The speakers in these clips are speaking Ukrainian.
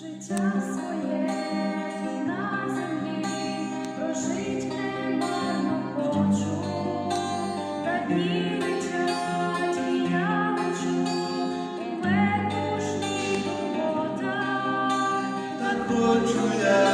життя своє на землі. Прожить немарно хочу, та дні летять, я лечу. У метушні турботах. Так хочу я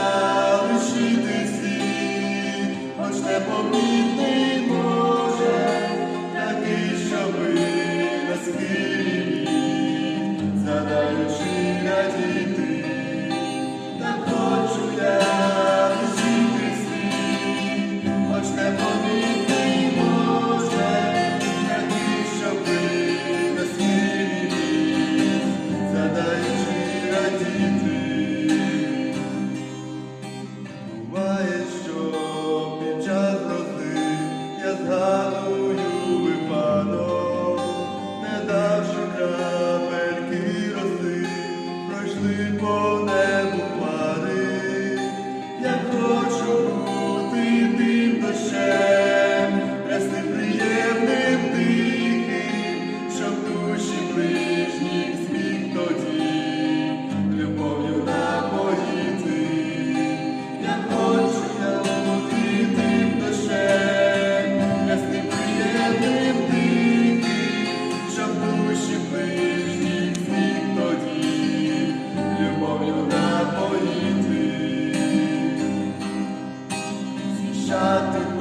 shot in